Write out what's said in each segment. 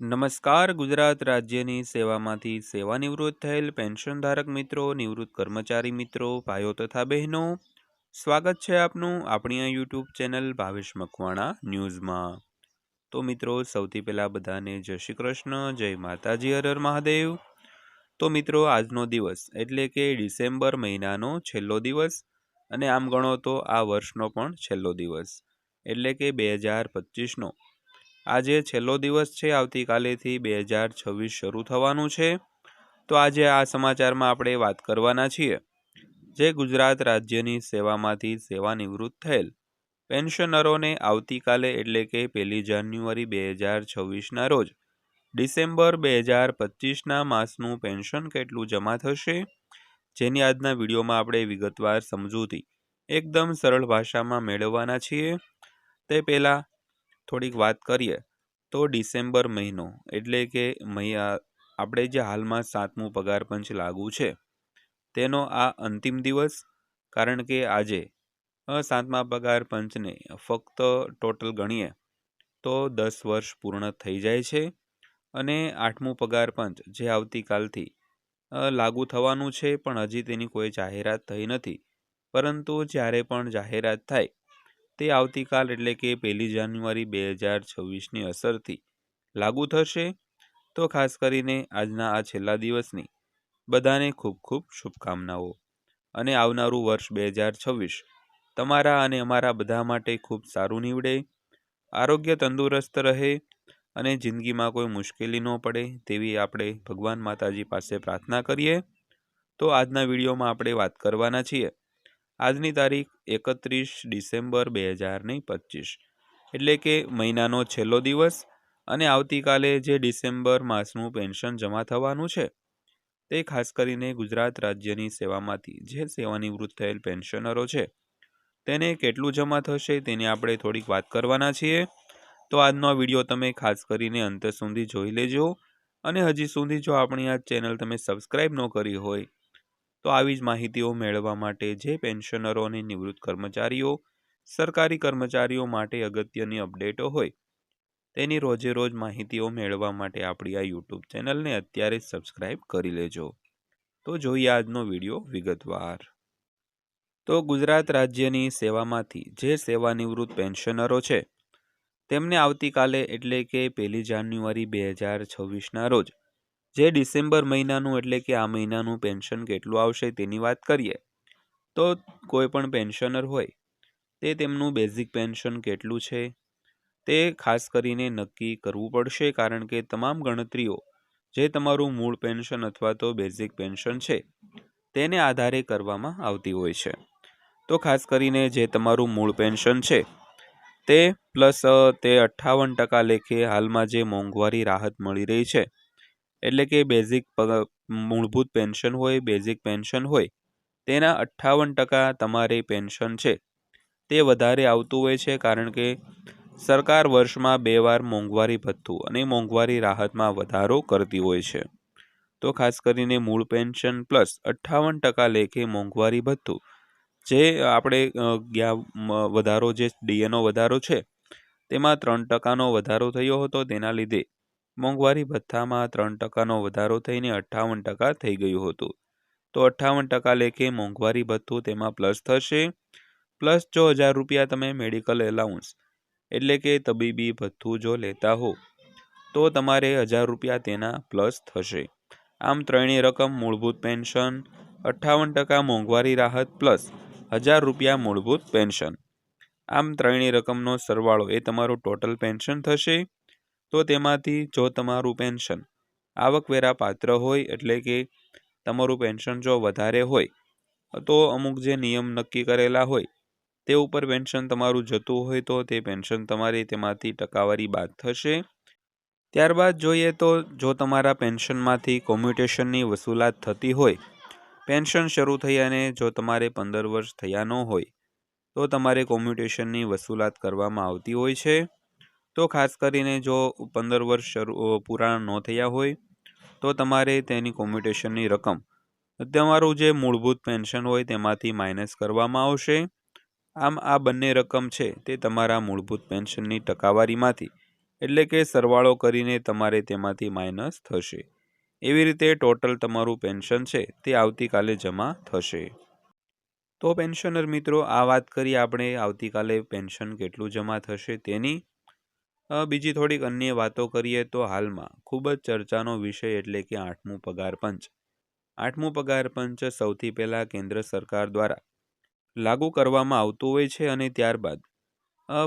નમસ્કાર, ગુજરાત રાજ્યની સેવામાંથી સેવાનિવૃત્ત થયેલ પેન્શનધારક મિત્રો, નિવૃત્ત કર્મચારી મિત્રો, ભાઈઓ તથા બહેનો, સ્વાગત છે આપનું આપણી આ યુટ્યુબ ચેનલ ભાવેશ મકવાણા ન્યૂઝમાં. તો મિત્રો, સૌથી પહેલાં બધાને જય શ્રી કૃષ્ણ, જય માતાજી હરર મહાદેવ. તો મિત્રો, આજનો દિવસ એટલે કે ડિસેમ્બર મહિનાનો છેલ્લો દિવસ અને આમ ગણો તો આ વર્ષનો પણ છેલ્લો દિવસ એટલે કે બે હજાર પચીસનો. આજે છેલ્લો દિવસ છે, આવતીકાલેથી બે હજાર છવ્વીસ શરૂ થવાનું છે. તો આજે આ સમાચારમાં આપણે વાત કરવાના છીએ. જે ગુજરાત રાજ્યની સેવામાંથી સેવાનિવૃત્ત થયેલ પેન્શનરોને આવતીકાલે એટલે કે પહેલી જાન્યુઆરી બે હજાર છવ્વીસના રોજ ડિસેમ્બર બે હજાર પચીસના માસનું પેન્શન કેટલું જમા થશે? જેની આજના વિડીયોમાં આપણે વિગતવાર સમજૂતી એકદમ સરળ ભાષામાં મેળવવાના છીએ. તે પહેલાં થોડીક વાત કરીએ, તો ડિસેમ્બર મહિનો એટલે કે આપણે જે હાલમાં સાતમું પગાર પંચ લાગુ છે, તેનો આ અંતિમ દિવસ, કારણ કે આજે સાતમા પગાર પંચને ફક્ત ટોટલ ગણીએ, તો દસ વર્ષ પૂર્ણ થઈ જાય છે, અને આઠમું પગાર પંચ જે આવતીકાલથી લાગુ થવાનું છે, પણ હજી તેની કોઈ જાહેરાત થઈ નથી, પરંતુ જ્યારે પણ જાહેરાત થાય તે આવતીકાલ, એટલે કે પહેલી જાન્યુઆરી બે હજાર છવ્વીસની અસરથી લાગુ થશે. તો ખાસ કરીને આજના આ છેલ્લા દિવસની બધાને ખૂબ ખૂબ શુભકામનાઓ. અને આવનારું વર્ષ બે હજાર છવ્વીસ તમારા અને અમારા બધા માટે ખૂબ સારું નીવડે, આરોગ્ય તંદુરસ્ત રહે અને જિંદગીમાં કોઈ મુશ્કેલી ન પડે તેવી આપણે ભગવાન માતાજી પાસે પ્રાર્થના કરીએ. તો આજના વિડીયોમાં આપણે વાત કરવાના છીએ. આજની તારીખ એકત્રીસ ડિસેમ્બર બે હજારની પચીસ. એટલે કે મહિનાનો છેલ્લો દિવસ અને આવતીકાલે જે ડિસેમ્બર માસનું પેન્શન જમા થવાનું છે, તે ખાસ કરીને ગુજરાત રાજ્યની સેવામાંથી જે સેવાનિવૃત્ત થયેલ પેન્શનરો છે, તેને કેટલું જમા થશે તેની આપણે થોડીક વાત કરવાના છીએ. તો આજનો વીડિયો તમે ખાસ કરીને અંત સુધી જોઈ લેજો. અને હજી સુધી જો આપણી આ ચેનલ તમે સબસ્ક્રાઈબ ન કરી હોય તો આવી જ માહિતીઓ મેળવવા માટે જે પેન્શનરો અને નિવૃત્ત કર્મચારીઓ, સરકારી કર્મચારીઓ માટે અગત્યની અપડેટો હોય, તેની રોજે રોજ માહિતીઓ મેળવવા માટે આપણી આ યુટ્યુબ ચેનલને અત્યારે સબસ્ક્રાઈબ કરી લેજો. તો જોઈએ આજનો વીડિયો વિગતવાર. તો ગુજરાત રાજ્યની સેવામાંથી જે સેવાનિવૃત્ત પેન્શનરો છે, તેમને આવતીકાલે એટલે કે પહેલી જાન્યુઆરી બે હજાર છવ્વીસના રોજ જે ડિસેમ્બર મહિનાનું એટલે કે આ મહિનાનું પેન્શન કેટલું આવશે તેની વાત કરીએ, તો કોઈ પણ પેન્શનર હોય, તે તેમનું બેઝિક પેન્શન કેટલું છે, તે ખાસ કરીને નક્કી કરવું પડશે કારણ કે તમામ ગણતરીઓ, જે તમારું મૂળ પેન્શન અથવા તો બેઝિક પેન્શન છે, તેને આધારે કરવામાં આવતી હોય છે. તો ખાસ કરીને જે તમારું મૂળ પેન્શન છે, તે પ્લસ તે અઠ્ઠાવન ટકા લેખે હાલમાં જે મોંઘવારી રાહત મળી રહી છે એટલે કે બેઝિક મૂળભૂત પેન્શન હોય બેઝિક પેન્શન હોય, તેના અઠ્ઠાવન ટકા તમારે પેન્શન છે. તે વધારે આવતું હોય છે કારણ કે સરકાર વર્ષમાં બે વાર મોંઘવારી ભથ્થું અને મોંઘવારી રાહતમાં વધારો કરતી હોય છે. તો ખાસ કરીને મૂળ પેન્શન પ્લસ અઠ્ઠાવન ટકા લેખે મોંઘવારી ભથ્થું, જે આપણે ગયા વધારો જે ડીએનો વધારો છે, તેમાં ત્રણ ટકાનો વધારો થયો હતો. તેના લીધે મોંઘવારી ભથ્થામાં ત્રણ ટકાનો વધારો થઈને અઠ્ઠાવન ટકા થઈ ગયું હતું. તો અઠ્ઠાવન ટકા લેખે મોંઘવારી ભથ્થું તેમાં પ્લસ થશે. પ્લસ જો હજાર રૂપિયા તમે મેડિકલ એલાઉન્સ એટલે કે તબીબી ભથ્થું જો લેતા હો, તો તમારે હજાર રૂપિયા તેના પ્લસ થશે. આમ ત્રણેય રકમ મૂળભૂત પેન્શન, અઠ્ઠાવન ટકા મોંઘવારી રાહત પ્લસ હજાર રૂપિયા મૂળભૂત પેન્શન. આમ ત્રણેય રકમનો સરવાળો એ તમારું ટોટલ પેન્શન થશે. તો તેમાંથી જો તમારું પેન્શન આવકવેરા પાત્ર હોય એટલે કે તમારું પેન્શન જો વધારે હોય, તો અમુક જે નિયમ નક્કી કરેલા હોય તે ઉપર પેન્શન તમારું જતું હોય તો તે પેન્શન તમારી તેમાંથી ટકાવારી બાદ થશે. ત્યારબાદ જોઈએ તો જો તમારા પેન્શનમાંથી કોમ્યુટેશનની વસૂલાત થતી હોય, પેન્શન શરૂ થઈ અને જો તમારે પંદર વર્ષ થયા ન હોય, તો તમારે કોમ્યુટેશનની વસૂલાત કરવામાં આવતી હોય છે. તો ખાસ કરીને જો પંદર વર્ષ શરૂ પૂરા ન થયા હોય, તો તમારે તેની કોમ્યુટેશનની રકમ. તમારું જે મૂળભૂત પેન્શન હોય તેમાંથી માઇનસ કરવામાં આવશે. આમ આ બંને રકમ છે તે તમારા મૂળભૂત પેન્શનની ટકાવારીમાંથી, એટલે કે સરવાળો કરીને તમારે તેમાંથી માઇનસ થશે. એવી રીતે ટોટલ તમારું પેન્શન છે તે આવતીકાલે જમા થશે. તો પેન્શનર મિત્રો, આ વાત કરી આપણે આવતીકાલે પેન્શન કેટલું જમા થશે તેની. બીજી થોડીક અન્ય વાતો કરીએ તો હાલમાં ખૂબ જ ચર્ચાનો વિષય એટલે કે આઠમું પગાર પંચ. આઠમું પગાર પંચ સૌથી પહેલાં કેન્દ્ર સરકાર દ્વારા લાગુ કરવામાં આવતું હોય છે અને ત્યારબાદ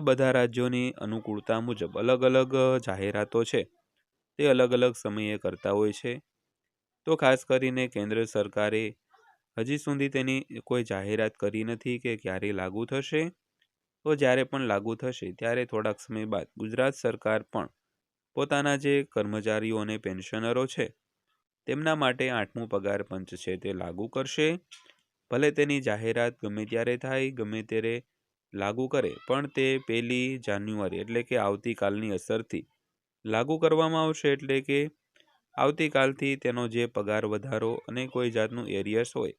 બધા રાજ્યોની અનુકૂળતા મુજબ અલગ અલગ જાહેરાતો છે. તે અલગ અલગ સમયે કરતા હોય છે. તો ખાસ કરીને કેન્દ્ર સરકારે હજી સુધી તેની કોઈ જાહેરાત કરી નથી કે ક્યારે લાગુ થશે. તો જ્યારે પણ લાગુ થશે, ત્યારે થોડાક સમય બાદ ગુજરાત સરકાર પણ પોતાના જે કર્મચારીઓ અને પેન્શનરો છે, તેમના માટે આઠમું પગાર પંચ છે તે લાગુ કરશે. ભલે તેની જાહેરાત ગમે ત્યારે થાય, ગમે ત્યારે લાગુ કરે, પણ તે પહેલી જાન્યુઆરી એટલે કે આવતીકાલની અસરથી લાગુ કરવામાં આવશે, એટલે કે આવતીકાલથી તેનો જે પગાર વધારો અને કોઈ જાતનું એરિયસ હોય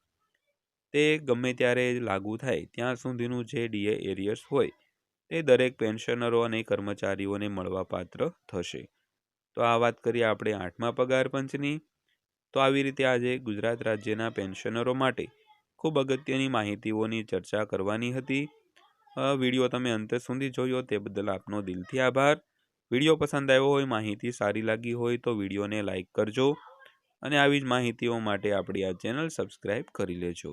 તે ગમે ત્યારે લાગુ થાય, ત્યાં સુધીનું જે ડીએ એરિયસ હોય, તે દરેક પેન્શનરો અને કર્મચારીઓને મળવાપાત્ર થશે. તો આ વાત કરીએ આપણે આઠમા પગાર પંચની. તો આવી રીતે આજે ગુજરાત રાજ્યના પેન્શનરો માટે ખૂબ અગત્યની માહિતીઓની ચર્ચા કરવાની હતી. વીડિયો તમે અંત સુધી જોયો તે બદલ આપનો દિલથી આભાર. વીડિયો પસંદ આવ્યો હોય, માહિતી સારી લાગી હોય તો વિડીયોને લાઇક કરજો. અને આવી જ માહિતીઓ માટે આપણી આ ચેનલ સબસ્ક્રાઈબ કરી લેજો.